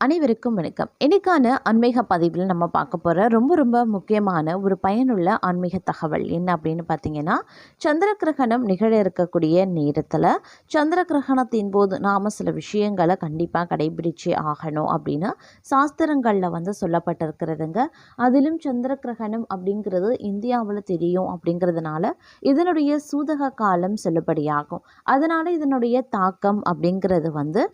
அனைவருக்கும் வணக்கம். இன்றைக்கான ஆன்மீக பதிவில் நம்ம பார்க்க போகிற ரொம்ப ரொம்ப முக்கியமான ஒரு பயனுள்ள ஆன்மீக தகவல் என்ன அப்படின்னு பார்த்தீங்கன்னா சந்திர கிரகணம் நிகழ இருக்கக்கூடிய நேரத்தில் சந்திர கிரகணத்தின் போது நாம் சில விஷயங்களை கண்டிப்பாக கடைபிடிச்சே ஆகணும் அப்படின்னு சாஸ்திரங்களில் வந்து சொல்லப்பட்டிருக்கிறதுங்க. அதிலும் சந்திர கிரகணம் அப்படிங்கிறது இந்தியாவில் தெரியும் அப்படிங்கிறதுனால இதனுடைய சூதக காலம் செல்லுபடியாகும். அதனால் இதனுடைய தாக்கம் அப்படிங்கிறது வந்து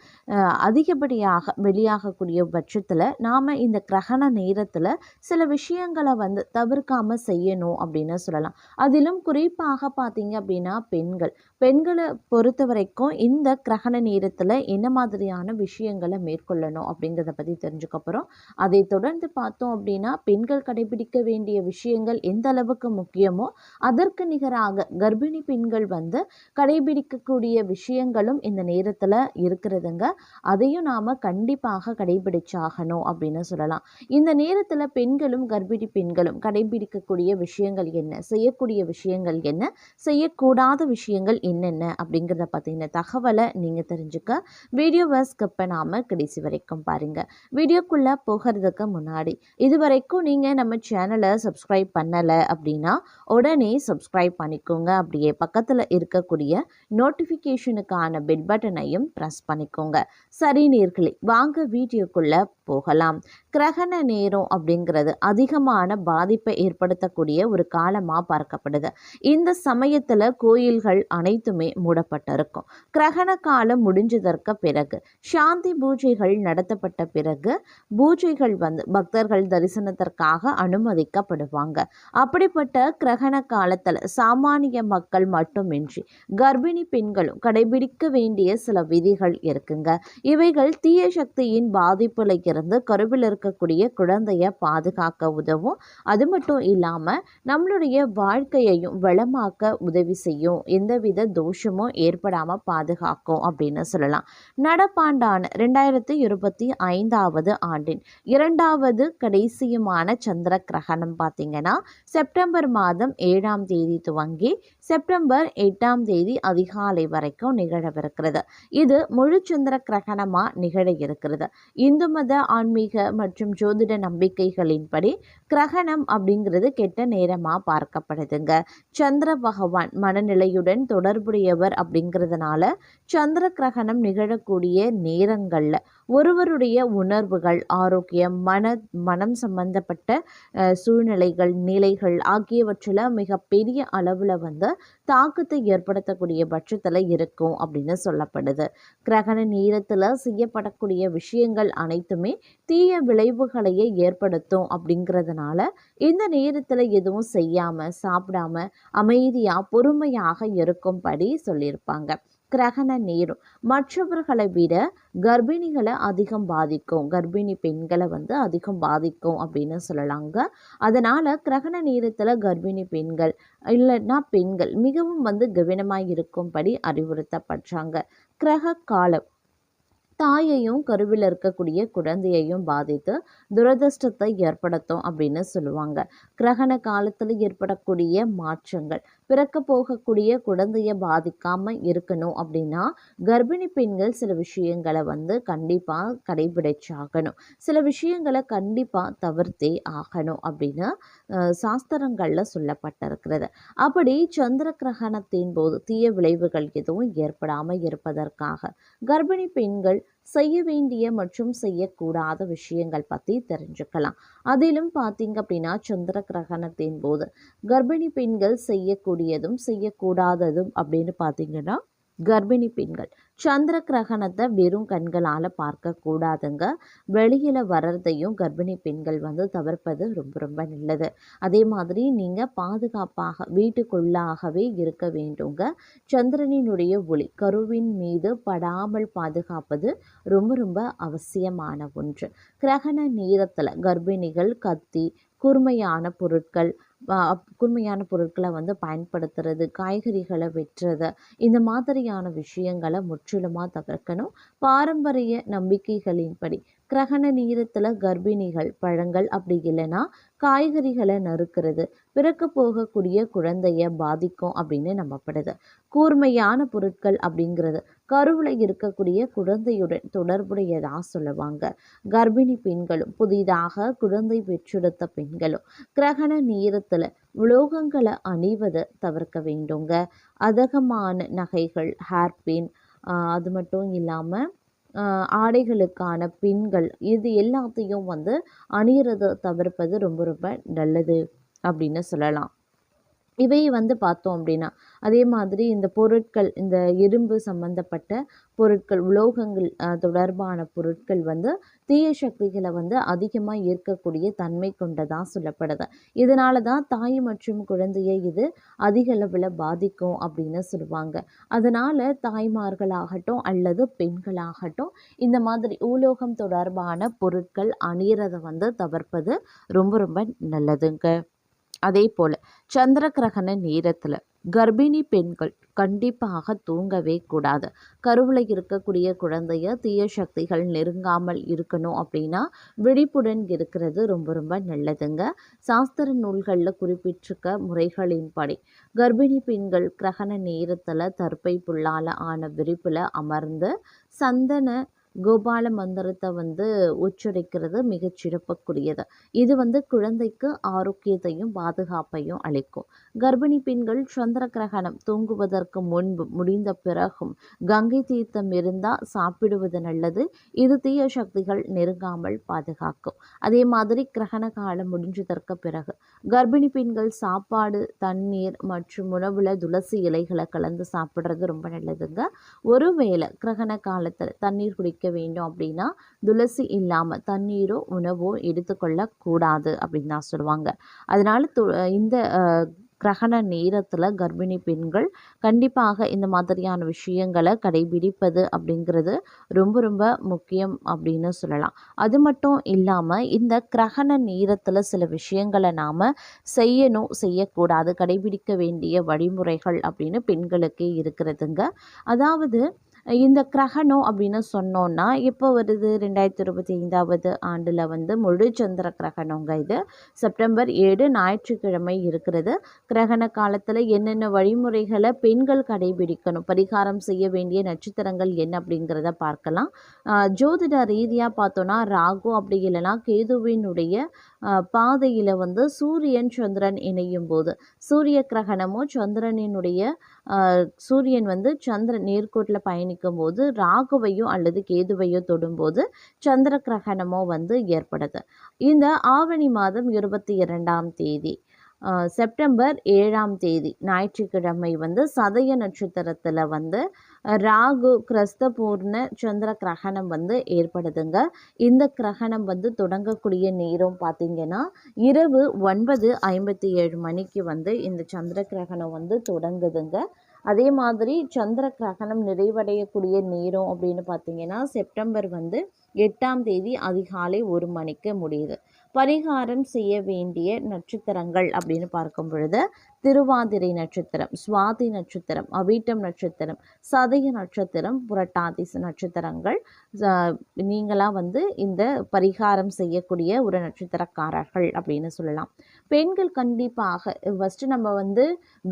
அதிகப்படியாக வெளியாக இருக்கக்கூடிய பட்சத்தில் நாம் இந்த கிரகண நேரத்தில் சில விஷயங்களை வந்து தவிர்க்காம செய்யணும் அப்படின்னு சொல்லலாம். அதிலும் குறிப்பாக பார்த்தீங்க அப்படின்னா பெண்கள். பெண்களை பொறுத்த வரைக்கும் இந்த கிரகண நேரத்தில் என்ன மாதிரியான விஷயங்களை மேற்கொள்ளணும் அப்படிங்கிறத பற்றி தெரிஞ்சுக்கப்புறம் அதை தொடர்ந்து பார்த்தோம் அப்படின்னா பெண்கள் கடைபிடிக்க வேண்டிய விஷயங்கள் எந்த அளவுக்கு முக்கியமோ அதற்கு நிகராக கர்ப்பிணி பெண்கள் வந்து கடைபிடிக்கக்கூடிய விஷயங்களும் இந்த நேரத்தில் இருக்கிறதுங்க. அதையும் நாம் கண்டிப்பாக கடைபிடிச்சாகணும் அப்படின்னு சொல்லலாம். இந்த நேரத்தில் பெண்களும் கர்ப்பிணி பெண்களும் கடைபிடிக்கக்கூடிய விஷயங்கள் என்ன? செய்யக்கூடிய விஷயங்கள் என்ன? செய்யக்கூடாத விஷயங்கள் என்னென்ன? அப்படிங்கிறத பற்றின தகவலை நீங்கள் தெரிஞ்சுக்க வீடியோவை ஸ்கிப் பண்ணாமல் கடைசி வரைக்கும் பாருங்கள் வீடியோக்குள்ளே போகிறதுக்கு முன்னாடி இது வரைக்கும் நீங்கள் நம்ம சேனலை சப்ஸ்கிரைப் பண்ணலை அப்படின்னா உடனே சப்ஸ்கிரைப் பண்ணிக்கோங்க. அப்படியே பக்கத்தில் இருக்கக்கூடிய நோட்டிஃபிகேஷனுக்கான பெல் பட்டனையும் ப்ரெஸ் பண்ணிக்கோங்க. சரி நேர்களே வாங்க வீடியோக்குள்ளே போகலாம். கிரகண நேரம் அப்படிங்கிறது அதிகமான பாதிப்பை ஏற்படுத்தக்கூடிய ஒரு காலமாக பார்க்கப்படுது. இந்த சமயத்தில் கோயில்கள் அனைத்துமே மூடப்பட்டிருக்கும். கிரகண காலம் முடிஞ்சதற்கு பிறகு சாந்தி பூஜைகள் நடத்தப்பட்ட பிறகு பூஜைகள் வந்து பக்தர்கள் தரிசனத்திற்காக அனுமதிக்கப்படுவாங்க. அப்படிப்பட்ட கிரகண காலத்தில் சாமானிய மக்கள் மட்டுமின்றி கர்ப்பிணி பெண்களும் கடைபிடிக்க வேண்டிய சில விதிகள் இருக்குங்க. இவைகள் தீய சக்தியின் பாதிப்புல இருந்து கருவில் இருக்கக்கூடிய குழந்தைய பாதுகாக்க உதவும். அது மட்டும் இல்லாமல் நம்மளுடைய வாழ்க்கையையும் வளமாக்க உதவி செய்யும். எந்தவித தோஷமும் ஏற்படாமல் பாதுகாக்கும் அப்படின்னு சொல்லலாம். நடப்பாண்டான ரெண்டாயிரத்தி இருபத்தி ஐந்தாவது ஆண்டின் இரண்டாவது கடைசியுமான சந்திர கிரகணம் பார்த்தீங்கன்னா செப்டம்பர் மாதம் ஏழாம் தேதி துவங்கி செப்டம்பர் எட்டாம் தேதி அதிகாலை வரைக்கும் நிகழவிருக்கிறது. இது முழு சந்திர கிரகணமாக நிகழ இருக்கிறது இந்து மத ஆன்மீக மற்றும் ஜோதிட நம்பிக்கைகளின்படி கிரகணம் அப்படிங்கிறது கெட்ட நேரமாக பார்க்கப்படுதுங்க. சந்திர பகவான் மனநிலையுடன் தொடர்புடையவர் அப்படிங்கிறதுனால சந்திர கிரகணம் நிகழக்கூடிய நேரங்களில் ஒருவருடைய உணர்வுகள் ஆரோக்கியம் மன மனம் சம்பந்தப்பட்ட சூழ்நிலைகள் நிலைகள் ஆகியவற்றில் மிகப்பெரிய அளவில் வந்து தாக்கத்தை ஏற்படுத்தக்கூடிய பட்சத்தில் இருக்கும் அப்படின்னு சொல்லப்படுது. கிரகண நேரத்தில் செய்யப்படக்கூடிய விஷயங்கள் அனைத்துமே தீய விளைவுகளையே ஏற்படுத்தும் அப்படிங்கிறதுனால இந்த நேரத்தில் எதுவும் செய்யாமல் சாப்பிடாம அமைதியாக பொறுமையாக இருக்கும்படி சொல்லியிருப்பாங்க. கிரகண நேரம். மற்றவர்களை விட கர்ப்பிணிகளை அதிகம் பாதிக்கும். கர்ப்பிணி பெண்களை வந்து அதிகம் பாதிக்கும் அப்படின்னு சொல்லலாங்க. அதனால் கிரகண நேரத்தில் கர்ப்பிணி பெண்கள் இல்லைன்னா பெண்கள் மிகவும் வந்து கவனமாக இருக்கும்படி அறிவுறுத்தப்படுறாங்க. கிரக காலம். தாயையும் கருவில் இருக்கக்கூடிய குழந்தையையும் பாதித்து துரதிர்ஷ்டத்தை ஏற்படுத்தும் அப்படின்னு சொல்லுவாங்க. கிரகண காலத்தில் ஏற்படக்கூடிய மாற்றங்கள் பிறக்க போகக்கூடிய குழந்தைய பாதிக்காமல் இருக்கணும் அப்படின்னா கர்ப்பிணி பெண்கள் சில விஷயங்களை வந்து கண்டிப்பாக கடைபிடிச்சாகணும். சில விஷயங்களை கண்டிப்பாக தவிர்த்தே ஆகணும் அப்படின்னு சாஸ்திரங்களில் சொல்லப்பட்டிருக்கிறது. அப்படி சந்திர கிரகணத்தின் போது தீய விளைவுகள் எதுவும் ஏற்படாமல் இருப்பதற்காக கர்ப்பிணி பெண்கள் செய்ய வேண்டிய மற்றும் செய்யக்கூடாத விஷயங்கள் பற்றி தெரிஞ்சுக்கலாம். அதிலும் பார்த்தீங்க அப்படின்னா சந்திர கிரகணத்தின் போது கர்ப்பிணி பெண்கள் செய்யக்கூடியதும் செய்யக்கூடாததும் அப்படின்னு பார்த்தீங்கன்னா கர்ப்பிணி பெண்கள். சந்திர கிரகணத்தை வெறும் கண்களால் பார்க்கக்கூடாதுங்க வெளியில் வர்றதையும் கர்ப்பிணி பெண்கள் வந்து தவிர்ப்பது ரொம்ப ரொம்ப நல்லது. அதே மாதிரி நீங்கள் பாதுகாப்பாக வீட்டுக்குள்ளாகவே இருக்க வேண்டுங்க. சந்திரனினுடைய ஒளி கருவின் மீது படாமல் பாதுகாப்பது ரொம்ப ரொம்ப அவசியமான ஒன்று. கிரகண நேரத்தில் கர்ப்பிணிகள் கத்தி கூர்மையான பொருட்கள் கூர்மையான பொருட்களை வந்து பயன்படுத்துறது காய்கறிகளை வெட்டுறது இந்த மாதிரியான விஷயங்களை முற்றிலுமாக தவிர்க்கணும். பாரம்பரிய நம்பிக்கைகளின்படி கிரகண நேரத்தில் கர்ப்பிணிகள் பழங்கள் அப்படி இல்லைன்னா காய்கறிகளை நறுக்கிறது பிறக்க போகக்கூடிய குழந்தைய பாதிக்கும் அப்படின்னு நம்பப்படுது. கூர்மையான பொருட்கள் அப்படிங்கிறது கருவில் இருக்கக்கூடிய குழந்தையுடன் தொடர்புடையதாக சொல்லுவாங்க. கர்ப்பிணி பெண்களும் புதிதாக குழந்தை பெற்றெடுத்த பெண்களும் கிரகண நேரத்தில் உலோகங்களை அணிவதை தவிர்க்க வேண்டுங்க. அதகமான நகைகள் ஹேர்பின் அது மட்டும் இல்லாமல் ஆடைகளுக்கான பின்கள் இது எல்லாத்தையும் வந்து அணியிறதை தவிர்ப்பது ரொம்ப ரொம்ப நல்லது. அப்படின்னு சொல்லலாம். இவை வந்து பார்த்தோம் அப்படின்னா அதே மாதிரி இந்த பொருட்கள் இந்த இரும்பு சம்மந்தப்பட்ட பொருட்கள் உலோகங்கள் தொடர்பான பொருட்கள் வந்து தீய சக்திகளை வந்து அதிகமாக ஈர்க்கக்கூடிய தன்மை கொண்டதாக சொல்லப்படுது. இதனால தான் தாய் மற்றும் குழந்தையை இது அதிக அளவில் பாதிக்கும் அப்படின்னு சொல்லுவாங்க. அதனால் தாய்மார்களாகட்டும் அல்லது பெண்களாகட்டும் இந்த மாதிரி உலோகம் தொடர்பான பொருட்கள் அணியறதை வந்து தவிர்ப்பது ரொம்ப ரொம்ப நல்லதுங்க. அதே போல் சந்திர கிரகண நேரத்தில் கர்ப்பிணி பெண்கள் கண்டிப்பாக தூங்கவே கூடாது. கருவில் இருக்கக்கூடிய குழந்தைய தீய சக்திகள் நெருங்காமல் இருக்கணும் அப்படின்னா விழிப்புடன் இருக்கிறது ரொம்ப ரொம்ப நல்லதுங்க. சாஸ்திர நூல்களில் குறிப்பிட்டிருக்க முறைகளின்படி கர்ப்பிணி பெண்கள் கிரகண நேரத்தில் தற்பை புல்லால் ஆன விரிப்பில் அமர்ந்து சந்தன கோபால மந்திரத்தை வந்து உச்சரிக்கிறது மிகச் சிறப்புக்குரியது. இது வந்து குழந்தைக்கு ஆரோக்கியத்தையும் பாதுகாப்பையும் அளிக்கும். கர்ப்பிணி பெண்கள் சந்திர கிரகணம் தூங்குவதற்கு முன்பு முடிந்த பிறகும் கங்கை தீர்த்தம் இருந்தால் சாப்பிடுவது நல்லது. இது தீய சக்திகள் நெருங்காமல் பாதுகாக்கும். அதே மாதிரி கிரகண காலம் முடிஞ்சதற்கு பிறகு கர்ப்பிணி பெண்கள் சாப்பாடு தண்ணீர் மற்றும் உணவுல துளசி இலைகளை கலந்து சாப்பிட்றது ரொம்ப நல்லதுங்க. ஒருவேளை கிரகண காலத்தில் தண்ணீர் குடிக்க வேண்டும் அப்படின்னா துளசி இல்லாமல் தண்ணீரோ உணவோ எடுத்துக்கொள்ளக்கூடாது அப்படின்னு தான் சொல்லுவாங்க. அதனால் து இந்த கிரகண நேரத்தில் கர்ப்பிணி பெண்கள் கண்டிப்பாக இந்த மாதிரியான விஷயங்களை கடைபிடிப்பது அப்படிங்கிறது ரொம்ப ரொம்ப முக்கியம் அப்படின்னு சொல்லலாம். அது மட்டும் இல்லாமல் இந்த கிரகண நேரத்தில் சில விஷயங்களை நாம் செய்யணும் செய்யக்கூடாது கடைபிடிக்க வேண்டிய வழிமுறைகள் அப்படின்னு பெண்களுக்கே இருக்கிறதுங்க. அதாவது இந்த கிரகணம் அப்படின்னு சொன்னோன்னா எப்போ வருது? ரெண்டாயிரத்தி இருபத்தி ஐந்தாவது ஆண்டில் வந்து முழு சந்திர கிரகணங்க இது. செப்டம்பர் ஏழு ஞாயிற்றுக்கிழமை இருக்கிறது. கிரகண காலத்தில் என்னென்ன வழிமுறைகளை பெண்கள் கடைபிடிக்கணும்? பரிகாரம் செய்ய வேண்டிய நட்சத்திரங்கள் என்ன அப்படிங்கிறத பார்க்கலாம். ஜோதிட ரீதியாக பார்த்தோன்னா ராகு அப்படி இல்லைன்னா கேதுவினுடைய பாதையில் வந்து சூரியன் சந்திரன் இணையும் போது சூரிய கிரகணமும் சந்திரனினுடைய சூரியன் வந்து சந்திரன் நேர்கோட்டில் பயணிக்கும் போது ராகுவையோ அல்லது கேதுவையோ தொடும்போது சந்திர கிரகணமோ வந்து ஏற்படுது. இந்த ஆவணி மாதம் இருபத்தி இரண்டாம் தேதி. செப்டம்பர் ஏழாம் தேதி ஞாயிற்றுக்கிழமை வந்து சதய நட்சத்திரத்தில் வந்து ராகு கிறிஸ்தபூர்ண சந்திர கிரகணம் வந்து ஏற்படுதுங்க. இந்த கிரகணம் வந்து தொடங்கக்கூடிய நேரம் பார்த்திங்கன்னா இரவு ஒன்பது ஐம்பத்தி ஏழு மணிக்கு வந்து இந்த சந்திர கிரகணம் வந்து தொடங்குதுங்க. அதே மாதிரி சந்திர கிரகணம் நிறைவடையக்கூடிய நேரம் அப்படின்னு பார்த்தீங்கன்னா செப்டம்பர் வந்து எட்டாம் தேதி அதிகாலை ஒரு மணிக்கு முடியுது. பரிகாரம் செய்ய வேண்டிய நட்சத்திரங்கள் அப்படின்னு பார்க்கும் பொழுது திருவாதிரை நட்சத்திரம் சுவாதி நட்சத்திரம் அவிட்டம் நட்சத்திரம் சதய நட்சத்திரம் புரட்டாதி நட்சத்திரங்கள் நீங்களாக வந்து இந்த பரிகாரம் செய்யக்கூடிய ஒரு நட்சத்திரக்காரர்கள் அப்படின்னு சொல்லலாம். பெண்கள் கண்டிப்பாக ஃபஸ்ட்டு நம்ம வந்து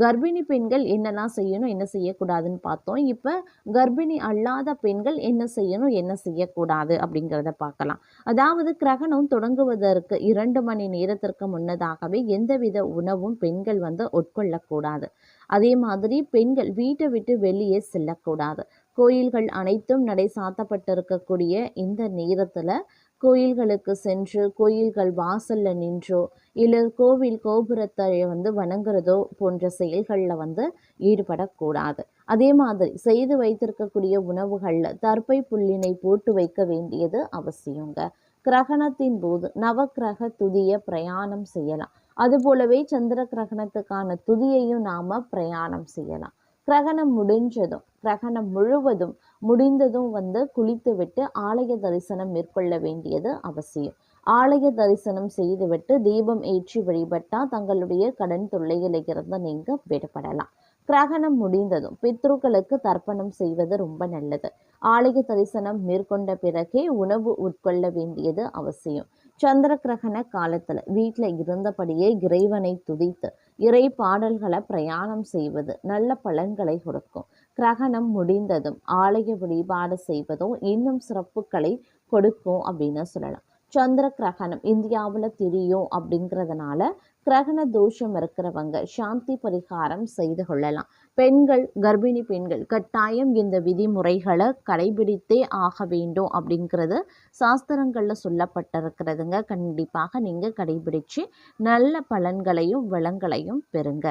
கர்ப்பிணி பெண்கள் என்னெல்லாம் செய்யணும் என்ன செய்யக்கூடாதுன்னு பார்த்தோம். இப்போ கர்ப்பிணி அல்லாத பெண்கள் என்ன செய்யணும் என்ன செய்யக்கூடாது அப்படிங்கிறத பார்க்கலாம். அதாவது கிரகணம் தொடங்குவதற்கு இரண்டு மணி நேரத்திற்கு முன்னதாகவே எந்தவித உணவும் பெண்கள் வந்து உட்கொள்ளக்கூடாது. அதே மாதிரி பெண்கள் வீட்டை விட்டு வெளியே செல்லக்கூடாது. கோயில்கள் அனைத்தும் நடை சாத்தப்பட்டிருக்கக்கூடிய இந்த நேரத்தில் கோயில்களுக்கு சென்று கோயில்கள் வாசலில் நின்றோ இல்லை கோவில் கோபுரத்தை வந்து வணங்குறதோ போன்ற செயல்களில் வந்து ஈடுபடக்கூடாது. அதே மாதிரி செய்து வைத்திருக்கக்கூடிய உணவுகளில் தற்பை புள்ளினை போட்டு வைக்க வேண்டியது அவசியங்க. கிரகணத்தின் போது நவக்கிரக துதிய பிரயாணம் செய்யலாம். அதுபோலவே சந்திர கிரகணத்துக்கான துதியையும் நாம பிரயாணம் செய்யலாம். கிரகணம் முடிஞ்சதும் கிரகணம் முழுவதும் முடிந்ததும் வந்து குளித்து விட்டு ஆலய தரிசனம் மேற்கொள்ள வேண்டியது அவசியம். ஆலய தரிசனம் செய்துவிட்டு தீபம் ஏற்றி வழிபட்டால் தங்களுடைய கடன் தொல்லைகளிலிருந்து நீங்க விடுபடலாம். கிரகணம் முடிந்ததும் பித்ருக்களுக்கு தர்ப்பணம் செய்வது ரொம்ப நல்லது. ஆலய தரிசனம் மேற்கொண்ட பிறகே உணவு உட்கொள்ள வேண்டியது அவசியம். சந்திர கிரகண காலத்துல வீட்டில் இருந்தபடியே இறைவனை துதித்து இறை பாடல்களை பிரயாணம் செய்வது நல்ல பலன்களை கொடுக்கும். கிரகணம் முடிந்ததும் ஆலய வழிபாடு செய்வதும் இன்னும் சிறப்புகளை கொடுக்கும் அப்படின்னு சொல்லலாம். சந்திர கிரகணம் இந்தியாவில் தெரியும் அப்படிங்கிறதுனால கிரகண தோஷம் இருக்கிறவங்க சாந்தி பரிகாரம் செய்து கொள்ளலாம். பெண்கள் கர்ப்பிணி பெண்கள் கட்டாயம் இந்த விதிமுறைகளை கடைபிடித்தே ஆக வேண்டும் அப்படிங்கிறது சாஸ்திரங்களில் சொல்லப்பட்டிருக்கிறதுங்க. கண்டிப்பாக நீங்கள் கடைபிடிச்சு நல்ல பலன்களையும் வளங்களையும் பெறுங்க.